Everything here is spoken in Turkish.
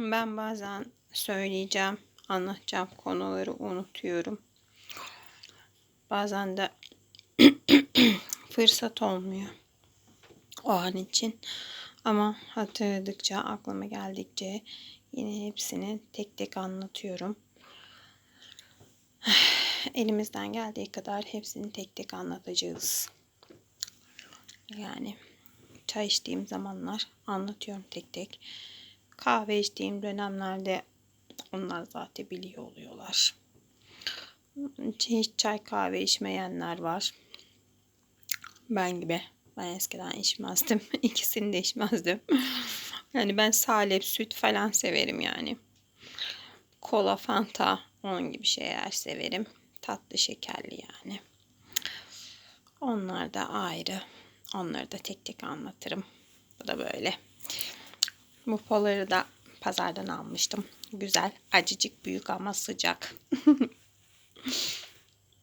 Ben bazen söyleyeceğim, anlatacağım konuları unutuyorum. Bazen de fırsat olmuyor o an için. Ama hatırladıkça, aklıma geldikçe yine hepsini tek tek anlatıyorum. Elimizden geldiği kadar hepsini tek tek anlatacağız. Yani çay içtiğim zamanlar anlatıyorum tek tek. Kahve içtiğim dönemlerde onlar zaten biliyor oluyorlar. Hiç çay kahve içmeyenler var. Ben gibi. Ben eskiden içmezdim. İkisini de içmezdim. Yani ben salep, süt falan severim yani. Kola, fanta, onun gibi şeyler severim. Tatlı, şekerli yani. Onlar da ayrı. Onları da tek tek anlatırım. Bu da böyle. Bu poları da pazardan almıştım. Güzel, acıcık büyük ama sıcak.